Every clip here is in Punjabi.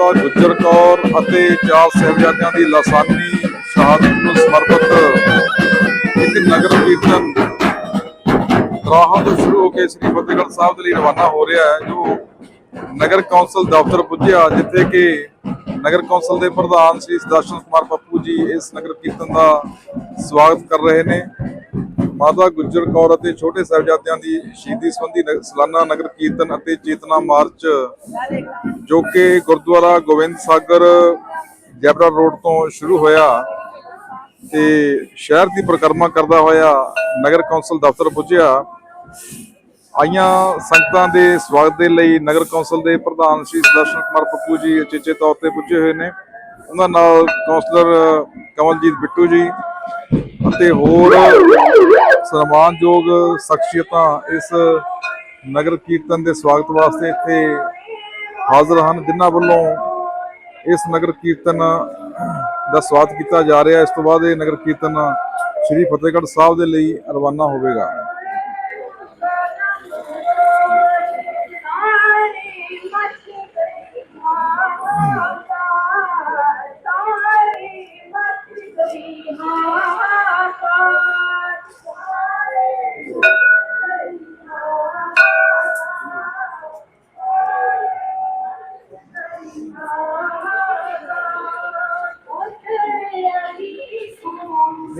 ਮਾਤਾ ਗੁਜਰ ਕੌਰ ਅਤੇ ਚਾਰ ਸਾਹਿਬਜ਼ਾਦਿਆਂ ਦੀ ਲਾਸਾਨੀ ਸ਼ਹਾਦਤ ਨੂੰ ਸਮਰਪਿਤ ਇੱਕ ਨਗਰ ਕੀਰਤਨ ਰਾਹਾਂ ਤੋਂ ਸ਼ੁਰੂ ਹੋ ਕੇ ਸ੍ਰੀ ਫਤਿਹਗੜ੍ਹ ਸਾਹਿਬ ਦੇ ਲਈ ਰਵਾਨਾ ਹੋ ਰਿਹਾ ਹੈ, ਜੋ ਨਗਰ ਕੌਂਸਲ ਦਫ਼ਤਰ ਪੁੱਜਿਆ, ਜਿੱਥੇ ਕਿ ਨਗਰ ਕੌਂਸਲ ਦੇ ਪ੍ਰਧਾਨ ਸ੍ਰੀ ਦਰਸ਼ਨ ਕੁਮਾਰ ਪੱਪੂ ਜੀ ਇਸ ਨਗਰ ਕੀਰਤਨ ਦਾ ਸਵਾਗਤ ਕਰ ਰਹੇ ਨੇ। ਮਾਤਾ ਗੁੱਜਰ ਕੌਰ ਅਤੇ ਛੋਟੇ ਸਾਹਿਬਜ਼ਾਦਿਆਂ ਦੀ ਸ਼ਹੀਦੀ ਸੰਬੰਧੀ ਨਗ- ਸਾਲਾਨਾ ਨਗਰ ਕੀਰਤਨ ਅਤੇ ਚੇਤਨਾ ਮਾਰਚ, ਜੋ ਕਿ ਗੁਰਦੁਆਰਾ ਗੋਬਿੰਦ ਸਾਗਰ ਜੈਬਰਾ ਰੋਡ ਤੋਂ ਸ਼ੁਰੂ ਹੋਇਆ ਤੇ ਸ਼ਹਿਰ ਦੀ ਪਰਿਕਰਮਾ ਕਰਦਾ ਹੋਇਆ ਨਗਰ ਕੌਂਸਲ ਦਫ਼ਤਰ ਪੁੱਜਿਆ। ਆਈਆਂ ਸੰਗਤਾਂ ਦੇ ਸਵਾਗਤ ਦੇ ਲਈ ਨਗਰ ਕੌਂਸਲ ਦੇ ਪ੍ਰਧਾਨ ਸ਼੍ਰੀ ਦਰਸ਼ਨ ਕੁਮਾਰ ਪੱਪੂ ਜੀ ਅਚੇਚੇ ਤੌਰ ਤੇ ਪੁੱਜੇ ਹੋਏ ਨੇ। ਉਹਨਾਂ ਨਾਲ ਕੌਂਸਲਰ ਕਮਲਜੀਤ ਬਿੱਟੂ ਜੀ ਅਤੇ ਹੋਰ ਸਨਮਾਨਯੋਗ ਸ਼ਖਸੀਅਤਾਂ ਇਸ ਨਗਰ ਕੀਰਤਨ ਦੇ ਸਵਾਗਤ ਵਾਸਤੇ ਇੱਥੇ ਹਾਜ਼ਰ ਹਨ, ਜਿਨ੍ਹਾਂ ਵੱਲੋਂ ਇਸ ਨਗਰ ਕੀਰਤਨ ਦਾ ਸਵਾਗਤ ਕੀਤਾ ਜਾ ਰਿਹਾ ਇਸ ਤੋਂ ਬਾਅਦ ਇਹ ਨਗਰ ਕੀਰਤਨ ਸ੍ਰੀ ਫਤਿਹਗੜ੍ਹ ਸਾਹਿਬ ਦੇ ਲਈ ਰਵਾਨਾ ਹੋਵੇਗਾ।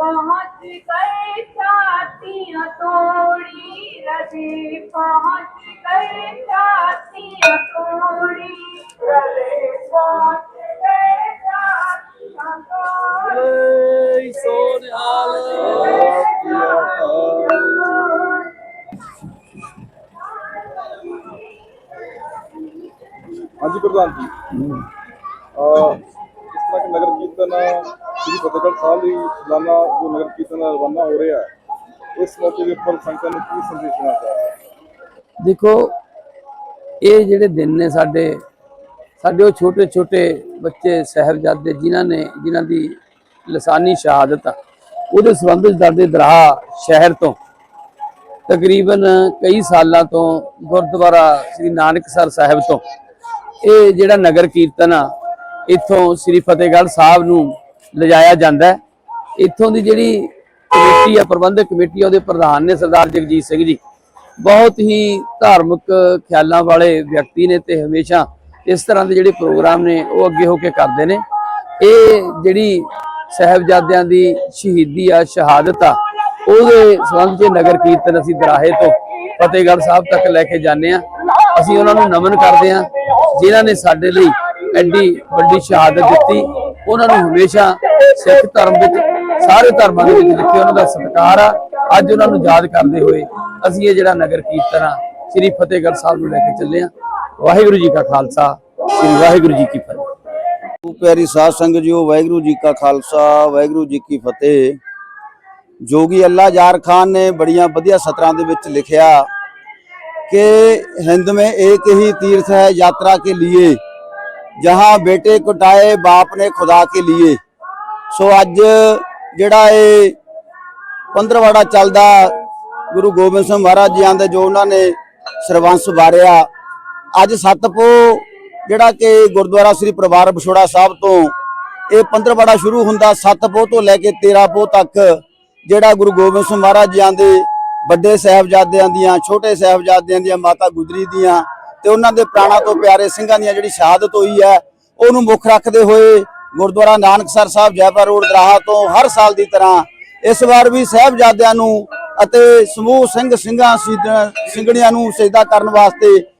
पहुँच गए छातियाँ तोड़ी रजी पहुँच गए छातियाँ तोड़ी रजी पहुँच ਹਾਂਜੀ ਪ੍ਰਧਾਨ ਜੀ। ਇਸ ਤਰ੍ਹਾਂ ਕਿ ਨਗਰ ਕੀਰਤਨ ਸ੍ਰੀ ਫਤਿਹਗੜ੍ਹ ਸਾਹਿਬ ਲਈ ਸਾਲਾਨਾ ਜੋ ਨਗਰ ਕੀਰਤਨ ਰਵਾਨਾ ਹੋ ਰਿਹਾ ਹੈ ਇਸ ਮੌਕੇ ਦੇ ਉੱਪਰ ਸੰਗਤਾਂ ਨੂੰ ਕੀ ਸੰਦੇਸ਼ ਦੇਣਾ ਚਾਹੁੰਦੇ ਦੇਖੋ ਇਹ ਜਿਹੜੇ ਦਿਨ ਨੇ ਸਾਡੇ ਸਾਡੇ ਉਹ ਛੋਟੇ ਛੋਟੇ ਬੱਚੇ ਸਾਹਿਬਜ਼ਾਦੇ ਜਿਨ੍ਹਾਂ ਨੇ ਜਿਨ੍ਹਾਂ ਦੀ ਲਸਾਨੀ ਸ਼ਹਾਦਤ ਆ ਉਹਦੇ ਸੰਬੰਧ ਵਿੱਚ ਸਾਡੇ ਦਰਾਹਾ ਸ਼ਹਿਰ ਤੋਂ ਤਕਰੀਬਨ ਕਈ ਸਾਲਾਂ ਤੋਂ ਗੁਰਦੁਆਰਾ ਸ੍ਰੀ ਨਾਨਕਸਰ ਸਾਹਿਬ ਤੋਂ ਇਹ ਜਿਹੜਾ ਨਗਰ ਕੀਰਤਨ ਆ, ਇੱਥੋਂ ਸ੍ਰੀ ਫਤਿਹਗੜ੍ਹ ਸਾਹਿਬ ਨੂੰ ਲਿਜਾਇਆ ਜਾਂਦਾ ਹੈ। ਇੱਥੋਂ ਦੀ ਜਿਹੜੀ ਕਮੇਟੀ ਆ, ਪ੍ਰਬੰਧਕ ਕਮੇਟੀ ਆ, ਉਹਦੇ ਪ੍ਰਧਾਨ ਨੇ ਸਰਦਾਰ ਜਗਜੀਤ ਸਿੰਘ ਜੀ। ਬਹੁਤ ਹੀ ਧਾਰਮਿਕ ਖਿਆਲਾਂ ਵਾਲੇ ਵਿਅਕਤੀ ਨੇ ਤੇ ਹਮੇਸ਼ਾ ਇਸ ਤਰ੍ਹਾਂ ਦੇ ਜਿਹੜੇ ਪ੍ਰੋਗਰਾਮ ਨੇ, ਉਹ ਅੱਗੇ ਹੋ ਕੇ ਕਰਦੇ ਨੇ। ਇਹ ਜਿਹੜੀ ਸਹਿਬਜ਼ਾਦਿਆਂ ਦੀ ਸ਼ਹੀਦੀ ਆ, ਸ਼ਹਾਦਤ ਆ, ਉਹਦੇ ਸੰਬੰਧ 'ਚ ਨਗਰ ਕੀਰਤਨ ਅਸੀਂ ਦਰਾਹੇ ਤੋਂ ਫਤਿਹਗੜ੍ਹ ਸਾਹਿਬ ਤੱਕ ਲੈ ਕੇ ਜਾਂਦੇ ਆ ਅਸੀਂ ਉਹਨਾਂ ਨੂੰ ਨਮਨ ਕਰਦੇ ਆ ਜਿਨ੍ਹਾਂ ਨੇ ਸਾਡੇ ਲਈ ਐਡੀ ਵੱਡੀ ਸ਼ਹਾਦਤ ਦਿੱਤੀ, ਉਹਨਾਂ ਨੂੰ ਹਮੇਸ਼ਾ ਸਿੱਖ ਧਰਮ ਵਿੱਚ, ਸਾਰੇ ਧਰਮਾਂ ਦੇ ਵਿੱਚ ਜਿੱਥੇ ਉਹਨਾਂ ਦਾ ਸਤਿਕਾਰ ਆ। ਅੱਜ ਉਹਨਾਂ ਨੂੰ ਯਾਦ ਕਰਦੇ ਹੋਏ ਅਸੀਂ ਇਹ ਜਿਹੜਾ ਨਗਰ ਕੀਰਤਨ ਆ, ਸ੍ਰੀ ਫਤਿਹਗੜ੍ਹ ਸਾਹਿਬ ਨੂੰ ਲੈ ਕੇ ਚੱਲੇ ਆ। ਵਾਹਿਗੁਰੂ ਜੀ ਕਾ ਖਾਲਸਾ, ਸ੍ਰੀ ਵਾਹਿਗੁਰੂ ਜੀ ਕੀ ਫਤਿਹ। ਪਿਆਰੀ ਸਾਧ ਸੰਗਤ ਜੀਓ, ਵਾਹਿਗੁਰੂ ਜੀ ਕਾ ਖਾਲਸਾ, ਵਾਹਿਗੁਰੂ ਜੀ ਕੀ ਫਤਿਹ। ਜੋਗੀ ਅੱਲਾ ਯਾਰ ਖਾਨ ਨੇ ਬੜੀਆਂ ਵਧੀਆ ਸਤਰਾਂ ਦੇ ਵਿੱਚ ਲਿਖਿਆ ਕਿ ਹਿੰਦ में एक ही तीर्थ है यात्रा के लिए जहां बेटे कुटाए बाप ने खुदा के लिए ਸੋ ਅੱਜ ਜਿਹੜਾ ਇਹ ਪੰਦਰਵਾੜਾ ਚੱਲਦਾ ਗੁਰੂ ਗੋਬਿੰਦ ਸਿੰਘ ਮਹਾਰਾਜ ਜੀ ਦੇ ਜੋ ਉਹਨਾਂ ਨੇ ਸਰਬੰਸ ਵਾਰਿਆ ਅੱਜ ਸਤਪੋ ਜਿਹੜਾ ਕਿ ਗੁਰਦੁਆਰਾ ਸ੍ਰੀ ਪਰਿਵਾਰ ਵਿਛੋੜਾ ਸਾਹਿਬ ਤੋਂ ਇਹ ਪੰਦਰਵਾੜਾ ਸ਼ੁਰੂ ਹੁੰਦਾ ਸਤਪੋ ਤੋਂ ਲੈ ਕੇ 13 ਪੋ ਤੱਕ ਜਿਹੜਾ ਗੁਰੂ ਗੋਬਿੰਦ ਸਿੰਘ ਮਹਾਰਾਜ ਜੀ ਦੇ ਵੱਡੇ ਸਾਹਿਬਜ਼ਾਦਿਆਂ ਦੀਆਂ, ਛੋਟੇ ਸਾਹਿਬਜ਼ਾਦਿਆਂ ਦੀਆਂ ਮਾਤਾ ਗੁਜਰੀ ਦੀਆਂ ਤੇ ਉਹਨਾਂ ਦੇ ਪ੍ਰਾਣਾ ਤੋਂ ਪਿਆਰੇ ਸਿੰਘਾਂ ਦੀਆਂ ਜਿਹੜੀ ਸ਼ਹਾਦਤ ਹੋਈ ਹੈ, ਉਹਨੂੰ ਮੁੱਖ ਰੱਖਦੇ ਹੋਏ ਗੁਰਦੁਆਰਾ ਨਾਨਕਸਰ ਸਾਹਿਬ ਜੈਪੁਰ ਰੋਡ ਦਰਾਹਾ ਤੋਂ ਹਰ ਸਾਲ ਦੀ ਤਰ੍ਹਾਂ ਇਸ ਵਾਰ ਵੀ ਸਾਹਿਬਜ਼ਾਦਿਆਂ ਨੂੰ ਅਤੇ ਸਮੂਹ ਸਿੰਘ ਸਿੰਘਾਂ ਸ਼ਹੀਦਾਂ ਸਿੰਘਣੀਆਂ ਨੂੰ ਸਜਦਾ ਕਰਨ ਵਾਸਤੇ